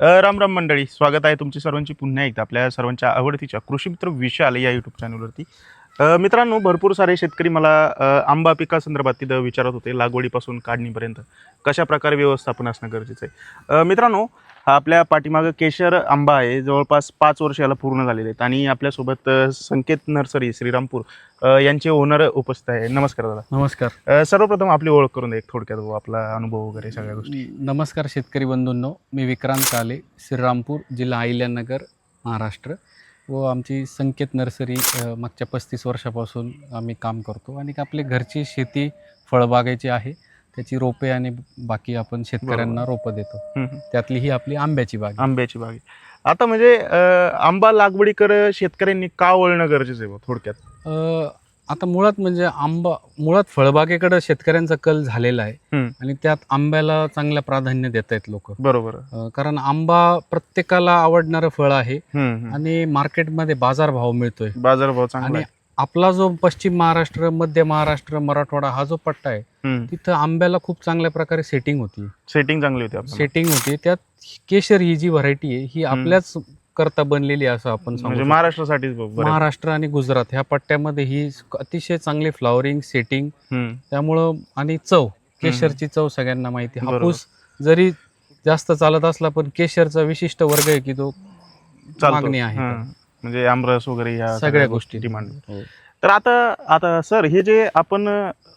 राम राम मंडळी स्वागत आहे तुमची सर्वांची पुन्हा एकदा आपल्या सर्वांच्या आवडतीच्या कृषी मित्र विशाल या यूट्यूब चॅनलवरती मित्रांनो भरपूर सारे शेतकरी मला आंबा पिकासंदर्भात तिथं विचारत होते लागवडीपासून काढणीपर्यंत कशा प्रकारे व्यवस्थापन असणं गरजेचं आहे. मित्रांनो हा आपल्या पाठीमागं केशर आंबा आहे. जवळपास पाच वर्ष याला पूर्ण झालेले आहेत. आणि आपल्यासोबत अ, संकेत नर्सरी श्रीरामपूर अ, यांचे ओनर उपस्थित आहे. नमस्कार दादा. नमस्कार. अ, सर्वप्रथम आपली ओळख करून द्या एक थोडक्यात भाऊ, आपला अनुभव वगैरे सगळ्या गोष्टी. नमस्कार शेतकरी बंधूंनो. मी विक्रांत काले श्रीरामपूर जिल्हा अहिल्यानगर महाराष्ट्र. व आमची संकेत नर्सरी अ, मागच्या पस्तीस वर्षापासून आम्ही काम करतो. आणि आपली घरची शेती फळबागायची आहे. त्याची रोपे आणि बाकी आपण शेतकऱ्यांना रोपं देतो. त्यातली ही आपली आंब्याची बाग. आंब्याची बाग. आता म्हणजे आंबा लागवडीकर शेतकऱ्यांनी का वळणं गरजेचं आहे थोडक्यात आता मुळात म्हणजे आंबा मुळात फळबागेकडे शेतकऱ्यांचा कल झालेला आहे. आणि त्यात आंब्याला चांगलं प्राधान्य देत आहेत लोक बरोबर कारण आंबा प्रत्येकाला आवडणारं फळ आहे. आणि मार्केटमध्ये बाजारभाव मिळतोय बाजारभाव आणि. आपला जो पश्चिम महाराष्ट्र मध्य महाराष्ट्र मराठवाडा हा जो पट्टा आहे. तिथं आंब्याला खूप चांगल्या प्रकारे सेटिंग होती सेटिंग चांगली होती. सेटिंग होती त्यात केशर ही जी व्हरायटी आहे ही आपल्याच करता बनलेली आहे असं आपण सांगू म्हणजे बुवा, बरं. महाराष्ट्र आणि गुजरात ह्या पट्ट्यामध्ये ही अतिशय चांगली फ्लॉवरिंग सेटिंग. त्यामुळं आणि चव केशरची चव सगळ्यांना माहिती. हापूस जरी जास्त चालत असला पण केशरचा विशिष्ट वर्ग आहे की तो. मागणी आहे. म्हणजे आमरस वगैरे या सगळ्या गोष्टी डिमांड हो. तर आता आता सर हे जे आपण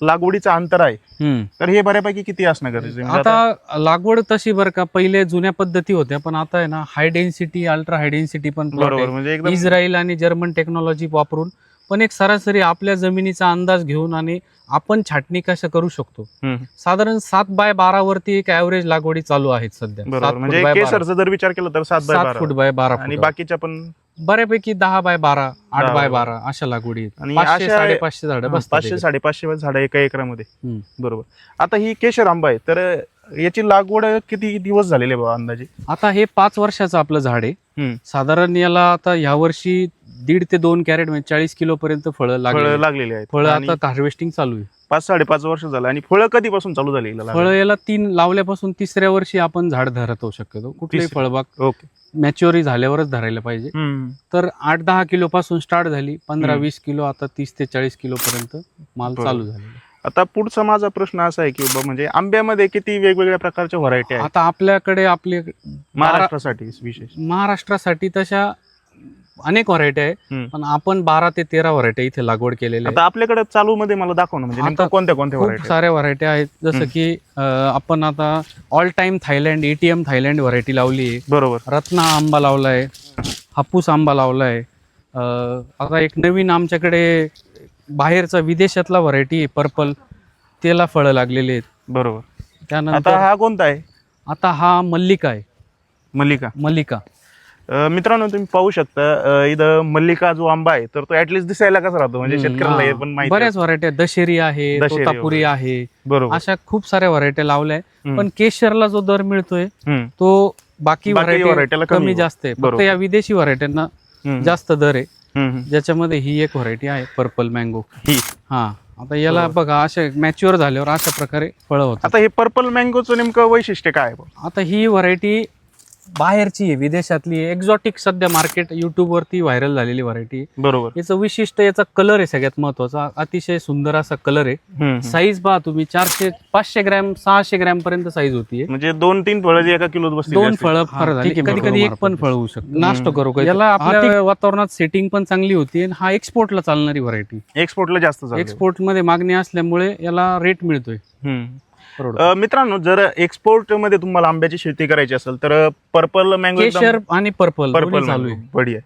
लागवडीचं अंतर आहे. तर हे बऱ्यापैकी किती असणं गरजेचं आहे? म्हणजे आता लागवड तशी बरं का पहिले जुन्या पद्धती होत्या पण आता आहे ना high density ultra high density पण बरोबर आहे. म्हणजे इस्रायल आणि जर्मन टेक्नॉलॉजी वापरून पण एक सरासरी आपल्या जमिनीचा अंदाज घेऊन आणि आपण छाटणी कसं करू शकतो. साधारण सात बाय बारा वरती एक ऍव्हरेज लागवडी चालू आहेत सध्या सात बरोबर फूट म्हणजे बाय बारा. केसरचा जर विचार केला तर सात फूट बाय बारा आणि बाकीच्या पण बऱ्यापैकी दहा बाय बारा आठ दहा बाय बाय बारा अशा लागवडी आहेत. आणि पाचशे अशा- साडेपाचशे झाडं बसतात पाचशे त्याच्यात. साडेपाचशे झाडं एका एकरामध्ये हम्म. बरोबर आता ही केशर आंबा आहे तर याची लागवड किती दिवस झालेली आहे बाबा अंदाजे आता हे पाच वर्षाचं आपलं झाड आहे. साधारण याला आता ह्या वर्षी दीड ते दोन कॅरेट म्हणजे चाळीस किलो पर्यंत फळं फळं लागली लागलेली आहेत फळं आणि आता हार्वेस्टिंग चालू आहे पाच साडेपाच वर्ष झालं आणि फळं कधीपासून चालू झाली हिला फळं? याला तीन लावल्यापासून तिसऱ्या वर्षी आपण झाड धरत होऊ शक्यतो कुठलीही तिसऱ्या. फळबाग ओके मॅच्युअरी झाल्यावरच धरायला पाहिजे हम्म. तर आठ दहा किलो पासून स्टार्ट झाली पंधरा हम्म. वीस किलो आता तीस ते चाळीस किलो पर्यंत माल बरोबर. चालू झालेला आहे. आता पुढचा माझा प्रश्न असा आहे की बाबा म्हणजे आंब्यामध्ये किती वेगवेगळ्या प्रकारच्या व्हरायटी आहेत? आता आपल्याकडे आपले महाराष्ट्रासाठी विशेष. महाराष्ट्रासाठी तशा अनेक व्हरायटी आहे. पण आपण बारा ते तेरा व्हरायटी इथे लागवड केलेल्या आता आपल्याकडे चालू मध्ये मला दाखव ना म्हणजे नेमकं कोणत्या कोणत्या व्हरायटी साऱ्या व्हरायटी आहेत. जसं. की आपण आता all time Thailand ATM Thailand variety लावली बरोबर. रत्ना आंबा लावलाय हापूस आंबा लावलाय. आता एक नवीन आमच्याकडे बाहेरचा विदेशातला व्हरायटी आहे पर्पल त्याला फळं लागलेली आहेत बरोबर आता त्यानंतर हा कोणता आहे आता हा मल्लिका आहे मल्लिका मल्लिका अं, मित्रांनो तुम्ही पाहू शकता अं, इथं मल्लिका जो आंबा आहे तर तो ऍटलिस्ट दिसायला कसा राहतो म्हणजे शेतकऱ्याला हे हा. माहिती बऱ्याच व्हरायटी आहेत दशेरी आहे दशेरी तोतापुरी. आहे बरोबर अशा खूप साऱ्या व्हरायटी लावल्या हम्म. पण केशरला जो दर मिळतोय हम्म. तो बाकी बाकी व्हरायटी कमी. जास्त आहे फक्त बरोबर. या विदेशी व्हरायट्यांना हम्म. जास्त दर आहे. ज्याच्यामध्ये ही एक व्हरायटी आहे पर्पल मँगो ही हा आता याला. बघा असे मॅच्युअर झाल्यावर अशा प्रकारे फळं होतात आता हे पर्पल मँगोचं नेमकं वैशिष्ट्य काय आहे? आता ही व्हरायटी बाहेरची आहे विदेशातली आहे. एक्झॉटिक सध्या मार्केट युट्यूब वरती व्हायरल झालेली व्हरायटी बरोबर. याचं विशिष्ट याचा कलर आहे सगळ्यात महत्त्वाचा. अतिशय सुंदर असा कलर आहे. साईज पहा तुम्ही चारशे पाचशे ग्रॅम सहाशे ग्रॅम पर्यंत साईज होतीये म्हणजे दोन तीन फळं जे एका बसली दोन फळं फार झाली. कधी. कधी एक पण फळ होऊ शकतं. नाश्ता करू का याला आपल्या वातावरणात सेटिंग पण चांगली होती आणि हा एक्सपोर्टला चालणारी व्हरायटी एक्सपोर्टला जास्त एक्सपोर्टमध्ये मागणी असल्यामुळे याला रेट मिळतोय. अं, मित्रांनो जर एक्सपोर्टमध्ये तुम्हाला आंब्याची शेती करायची असेल तर पर्पल मँगो केशर आणि पर्पल पर्पल चालू आहे बढिया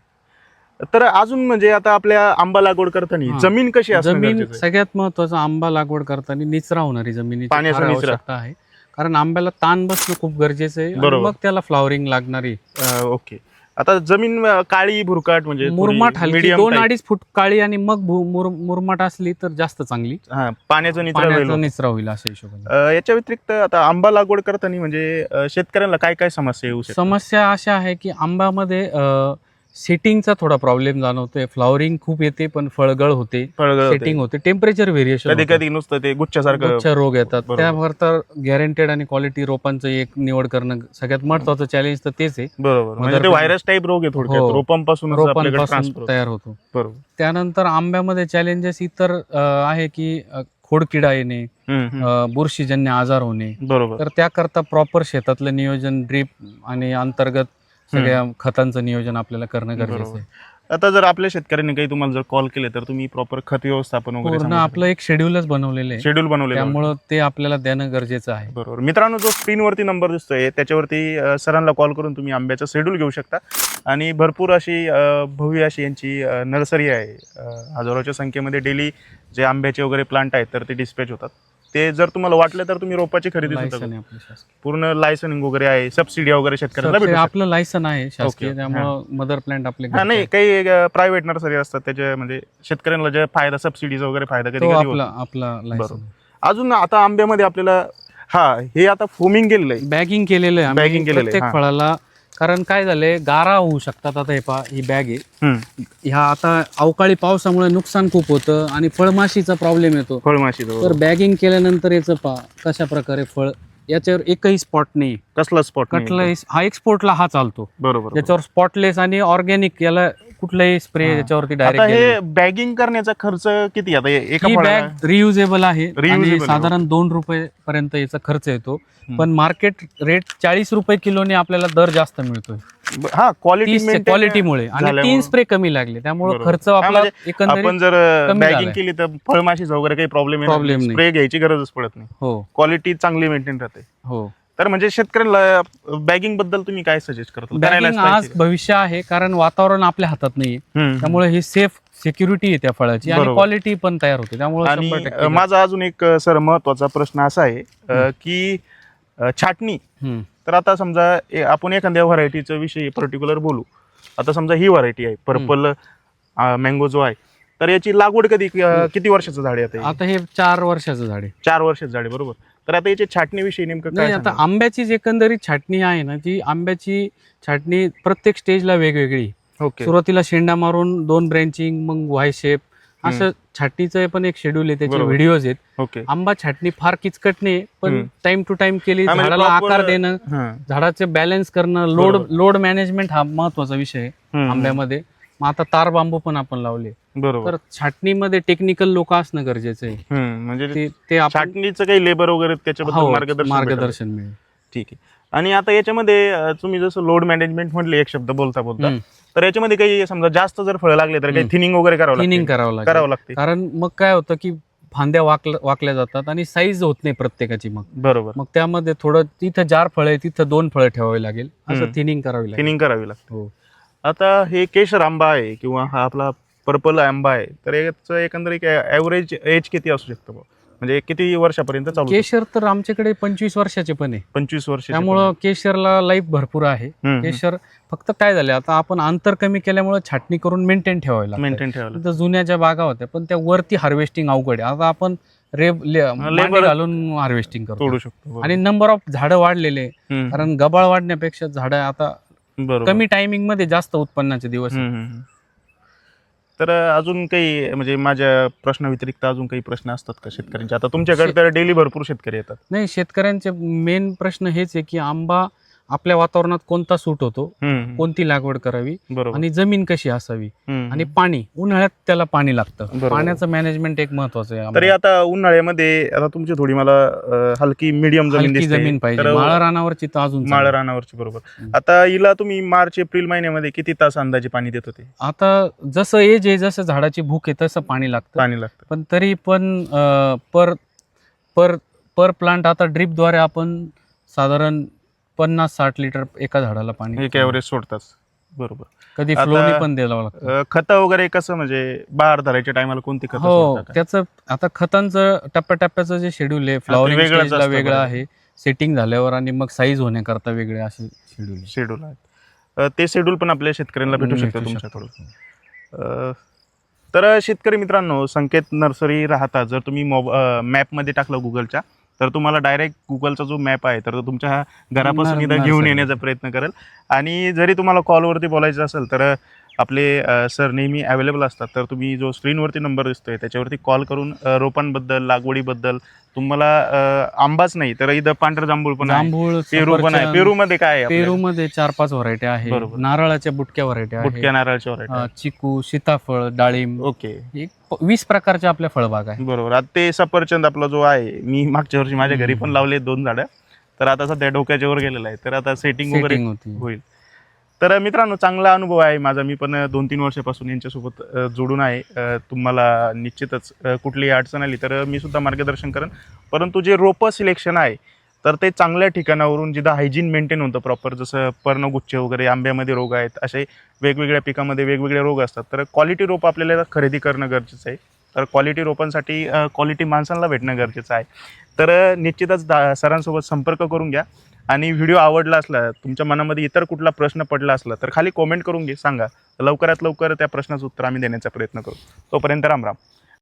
तर अजून म्हणजे आता आपल्या आंबा लागवड करताना हा. जमीन कशी असणं जमीन गरजेचं आहे? सगळ्यात महत्त्वाचा आंबा लागवड करताना निचरा होणारी जमिनीची पाण्याचा फार निचरा. आवश्यकता आहे कारण आंब्याला ताण बसणं खूप गरजेचं आहे आणि बरोबर. मग त्याला फ्लॉवरिंग लागणारी अं, ओके आता जमीन अं, काळी भुरकाट म्हणजे मुरमाट हलकी medium दोन. अडीच फूट काळी आणि मग भु- मुर- मुरमाट असली तर जास्त चांगली हा, पाण्याचं निचरा पाण्याचा होईल. निचरा होईल अशा हिशोबाने अं, याच्या व्यतिरिक्त आता आंबा लागवड करताना म्हणजे अं, शेतकऱ्यांना काय काय समस्या येऊ समस्या अशा आहे की आंब्यामध्ये अं, सेटिंगचा थोडा प्रॉब्लेम जाणवतोय. फ्लॉवरिंग खूप येते पण फळगळ होते. फळगळ सेटिंग होते. टेम्परेचर व्हेरिएशन कधी कधी नुसतं ते गुच्छासारखं गुच्छ रोग येतात. बरोबर. त्यावर तर गॅरंटेड आणि क्वालिटी रोपांचं एक निवड करणं सगळ्यात महत्वाचं चॅलेंज तर तेच आहे. बरोबर. म्हणजे ते व्हायरस टाईप रोग आहे थोडक्यात. हो. रोपांपासून आपल्याकडे रोपांपासून ट्रान्सफर तयार होतो. बरोबर. त्यानंतर आंब्यामध्ये चॅलेंजेस इतर अं, आहे की अं, खोडकिडा येणे हम्म, हम्म. अं, बुरशीजन्य आजार होणे. बरोबर. तर त्याकरता प्रॉपर शेतातलं नियोजन ड्रीप आणि अंतर्गत सगळ्या खतांचं नियोजन आपल्याला करणं गरजेचं. आहे. आता जर आपल्या शेतकऱ्यांनी काही तुम्हाला जर कॉल केले तर तुम्ही प्रॉपर खत व्यवस्थापन वगैरे पूर्ण आपलं एक शेड्यूलच बनवलेलं आहे. शेड्यूल बनवले त्यामुळं ते आपल्याला देणं गरजेचं आहे. बरोबर. मित्रांनो जो स्क्रीनवरती नंबर दिसतोय त्याच्यावरती अ, सरांना कॉल करून तुम्ही आंब्याचं शेड्यूल घेऊ शकता. आणि भरपूर अशी अ, भव्य अशी यांची अ, नर्सरी आहे. अ, हजारोच्या संख्येमध्ये डेली जे आंब्याचे वगैरे प्लांट आहेत तर ते डिस्पॅच होतात. ते जर तुम्हाला वाटलं तर तुम्ही रोपाची खरेदी सुद्धा लायसन करू. आहे आपलं शासकीय. पूर्ण लायसनिंग वगैरे आहे सबसिडी वगैरे शेतकऱ्याला सबसिडी भेटू शकते. आपलं लायसन आहे शासकीय ओके. त्यामुळं मदर प्लांट आपले हा नाही काही प्रायव्हेट नर्सरी असतात त्याच्या म्हणजे शेतकऱ्यांना जे फायदा सबसिडीचा वगैरे फायदा कधी तो कधी होतो. आपला आपला लायसन बरोबर. अजून आता आंब्यामध्ये आपल्याला हा हे आता फोमिंग केलेलं आहे बॅगिंग केलेलं आहे आम्ही Bagging केलेलं आहे, प्रत्येक हा. फळाला कारण काय झालंय गारा होऊ शकतात आता हे पहा ही बॅग आहे. ह्या आता अवकाळी पावसामुळे नुकसान खूप होतं आणि फळमाशीचा प्रॉब्लेम येतो. फळमाशी तर बॅगिंग केल्यानंतर याचं पहा कशा प्रकारे फळ याच्यावर एकही स्पॉट नाही कसला स्पॉट कटलाही हा एक्सपोर्टला हा चालतो. बरोबर याच्यावर स्पॉटलेस आणि ऑर्गॅनिक याला कुठलाही स्प्रे. याच्यावरती आता डायरेक्ट हे बॅगिंग करण्याचा खर्च किती आता हे एका ही फळाला बॅग रियुजेबल आहे. आणि साधारण दोन रुपये पर्यंत याचा खर्च येतो. पण मार्केट रेट चाळीस रुपये किलोने आपल्याला दर जास्त मिळतोय. ब- हा क्वालिटी क्वालिटीमुळे आणि. तीन स्प्रे कमी लागले. त्यामुळे बरोबर. खर्च हा, आपला म्हणजे एकंदरीत आपण जर कमी बॅगिंग झालाय. केली तर फळमाशीचा वगैरे काही प्रॉब्लेम Problem नाही. स्प्रे घ्यायची गरजच पडत नाही. हो. क्वालिटी चांगली मेंटेन राहते. हो. तर म्हणजे शेतकऱ्यांना बॅगिंगबद्दल तुम्ही काय सजेस्ट करता? बॅगिंग आज भविष्य आहे कारण वातावरण आपल्या हातात नाहीये. त्यामुळे ही सेफ सिक्युरिटी आहे त्या फळाची आणि बरोबर. क्वालिटी पण तयार होते. त्यामुळे आणि शंभर अ, टक्के माझा अजून एक अ, सर महत्त्वाचा प्रश्न असा आहे अ, की अ, छाटणी. हम्म. तर आता समजा ए- आपण एखाद्या व्हरायटीचा विषयी पर्टिक्युलर बोलू. आता समजा ही व्हरायटी आहे पर्पल मँगो जो आहे तर याची लागवड कधी अ, किती वर्षाचं झाड आहे आता हे? आता हे चार वर्षाचं झाड आहे. चार वर्षाचं झाड आहे बरोबर. तर आता याची छाटणीविषयी नेमकं काय नाही आता सांगाल? आंब्याची जी एकंदरीत छाटणी आहे ना ती आंब्याची छाटणी प्रत्येक स्टेजला वेगवेगळी ओके सुरुवातीला शेंडा मारून दोन ब्रँचिंग मग वाय शेप असं छाटणीचं पण एक शेड्यूल आहे त्याचे बरोबर. व्हिडिओज आहेत ओके आंबा छाटणी फार किचकट नाही पण. टाइम टू टाइम केली हा, म्हणजे झाडाला proper- आकार देणं हां. झाडाचे बॅलन्स करणं लोड बरोबर. लोड मॅनेजमेंट हा महत्त्वाचा विषय आहे हम्म. आंब्यामध्ये मग आता तार बांबू पण आपण लावले बरोबर. तर छाटणीमध्ये टेक्निकल लोक असणं गरजेचं आहे. म्हणजे ते छाटणीचं काही लेबर वगैरे त्याच्याबद्दल हो, मार्गदर्शन. मार्गदर्शन मिळेल. ठीक आहे. आणि आता याच्यामध्ये तुम्ही जसं लोड मॅनेजमेंट म्हटले एक शब्द बोलता बोलता. तर याच्यामध्ये काही समजा जास्त जर फळं लागले तर काही. थिनिंग वगैरे करावं थिनिंग करावं करावं लागते. कारण मग काय होतं की फांद्या वाकल्या वाकल्या जातात आणि साईज होत नाही प्रत्येकाची मग. बरोबर. मग त्यामध्ये थोडं तिथं चार फळं आहे तिथं दोन फळं ठेवावी लागेल. असं. थिनिंग करावी लागेल. थिनिंग करावी लागते. हो. आता हे केशर आंबा आहे किंवा हा आपला पर्पल आंबा आहे तर याचं एकंदरीत ॲव्हरेज एज किती असू शकतं? म्हणजे किती वर्षापर्यंत चालू? केशर तर आमच्याकडे पंचवीस वर्षाचे पण आहे. पंचवीस वर्ष त्यामुळं केशरला लाईफ भरपूर आहे. केशर फक्त काय झालं आता आपण अंतर कमी केल्यामुळे छाटणी करून मेंटेन ठेवावी लागतं. मेंटेन ठेवायला जुन्या ज्या बागा होत्या पण त्या वरती हार्वेस्टिंग अवघड आहे. आता आपण रेब ले- मांडी labor- घालून हार्वेस्टिंग करतो. तोडू शकतो. आणि नंबर ऑफ झाडं वाढलेले. कारण गबाळ वाढण्यापेक्षा झाडं आता कमी टायमिंगमध्ये जास्त उत्पन्नाचे दिवस आहेत. हम्म, हम्म, हम्म. तर अजून काही म्हणजे माझ्या प्रश्न व्यतिरिक्त अजून काही प्रश्न असतात का शेतकऱ्यांचे? आता तुमच्याकडे तर डेली भरपूर शेतकरी येतात. नाही शेतकऱ्यांचे मेन प्रश्न हेच आहे की आंबा आपल्या वातावरणात कोणता सूट होतो कोणती लागवड करावी आणि जमीन कशी असावी. आणि पाणी उन्हाळ्यात त्याला पाणी लागतं. पाण्याचं मॅनेजमेंट एक महत्वाचं आहे तरी. आता उन्हाळ्यामध्ये आता तुमची थोडी मला हलकी मिडियम जमीन पाहिजे माळा रानावरची तर अजून माळ. रानावरची बरोबर. आता हिला तुम्ही मार्च एप्रिल महिन्यामध्ये किती तास अंदाजे पाणी देत होते आता जसं एज आहे जसं झाडाची भूक आहे तसं पाणी लागतं पाणी लागतं पण तरी पण पर पर पर प्लांट आता ड्रीपद्वारे आपण साधारण पन्नास साठ लिटर एका झाडाला पाणी एक ॲव्हरेज सोडताच बरोबर. कधी फ्लोनी पण द्यावं लागतं. अं, खतं वगैरे कसं म्हणजे बाहेर धरायच्या टायमाला कोणती खतं हो सोडता? त्याचं आता खतांचं टप्प्याटप्प्याचं जे शेड्यूल आहे फ्लॉवरिंग वेगळंच स्टेजला असतं वेगळं. आहे. सेटिंग झाल्यावर आणि मग साईज होण्याकरता वेगळे असे शेड्यूल आहे. शेड्यूल आहेत. अं, ते शेड्यूल पण आपल्या शेतकऱ्यांना भेटू शकतं अं, तर शेतकरी मित्रांनो संकेत नर्सरी राहता. जर तुम्ही मोब मॅपमध्ये टाकलं गुगलच्या तर तुम्हाला डायरेक्ट गुगलचा जो मॅप आहे तर तो तुमच्या घरापासून इथं घेऊन. येण्याचा प्रयत्न करेल आणि जरी तुम्हाला कॉलवरती बोलायचं असेल तर आपले सर नेहमी अवेलेबल असतात. तर तुम्ही जो स्क्रीनवरती नंबर दिसतोय त्याच्यावरती कॉल करून रोपांबद्दल लागवडीबद्दल तुम्हाला आंबाच नाही तर इथं पांढर जांभूळ पण आहे. जांभूळ पेरू पण आहे. सफरचंद, पेरूमध्ये काय आहे आपल्याकडे? पेरूमध्ये चार पाच व्हरायटी आहे. बरोबर. नारळाच्या बुटक्या व्हरायटी बुटक्या आहे नारळाची व्हरायटी चिकू सीताफळ डाळिंब. ओके. वीस प्रकारच्या आपल्या फळबाग आहे. बरोबर. आता ते सफरचंद आपला जो आहे मी मागच्या वर्षी माझ्या घरी पण. लावले दोन झाडं. तर आता सध्या डोक्याच्या वर गेलेलं आहे. तर आता सेटिंग वगैरे होईल. तर मित्रांनो चांगला अनुभव आहे माझा. मी पण दोन तीन वर्षापासून यांच्यासोबत जोडून आहे. तुम्हाला निश्चितच कुठलीही अडचण आली तर मी सुद्धा मार्गदर्शन करेन. परंतु जे रोपं सिलेक्शन आहे तर ते चांगल्या ठिकाणावरून जिथं हायजीन मेंटेन होतं प्रॉपर जसं पर्णगुच्छ वगैरे आंब्यामध्ये रोग आहेत असे वेगवेगळ्या पिकामध्ये वेगवेगळे रोग असतात. तर क्वालिटी रोप आपल्याला खरेदी करणं गरजेचं आहे. तर क्वालिटी रोपांसाठी क्वालिटी माणसांना भेटणं गरजेचं आहे. तर निश्चितच दा सरांसोबत संपर्क करून घ्या. आणि व्हिडिओ आवडला असला तुमच्या मनामध्ये इतर कुठला प्रश्न पडला असला तर खाली कॉमेंट करून घे सांगा. लवकरात लवकर त्या प्रश्नाचं उत्तर आम्ही देण्याचा प्रयत्न करू. तोपर्यंत राम राम.